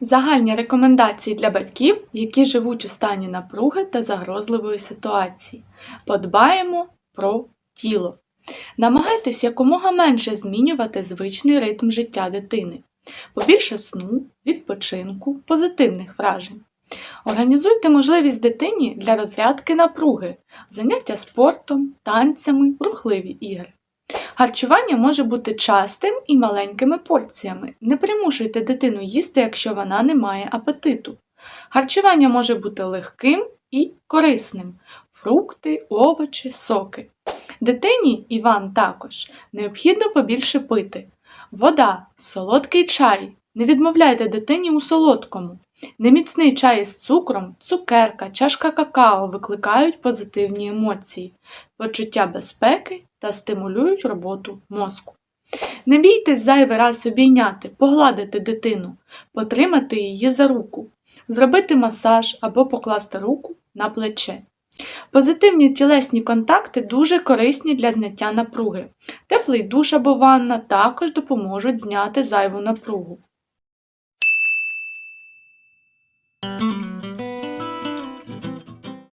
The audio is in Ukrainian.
Загальні рекомендації для батьків, які живуть у стані напруги та загрозливої ситуації. Подбаємо про тіло. Намагайтесь якомога менше змінювати звичний ритм життя дитини. Побільше сну, відпочинку, позитивних вражень. Організуйте можливість дитині для розрядки напруги, заняття спортом, танцями, рухливі ігри. Харчування може бути частим і маленькими порціями. Не примушуйте дитину їсти, якщо вона не має апетиту. Харчування може бути легким і корисним: фрукти, овочі, соки. Дитині і вам також необхідно побільше пити. Вода, солодкий чай. Не відмовляйте дитині у солодкому. Неміцний чай із цукром, цукерка, чашка какао викликають позитивні емоції, почуття безпеки та стимулюють роботу мозку. Не бійтесь зайвий раз обійняти, погладити дитину, потримати її за руку, зробити масаж або покласти руку на плече. Позитивні тілесні контакти дуже корисні для зняття напруги. Теплий душ або ванна також допоможуть зняти зайву напругу.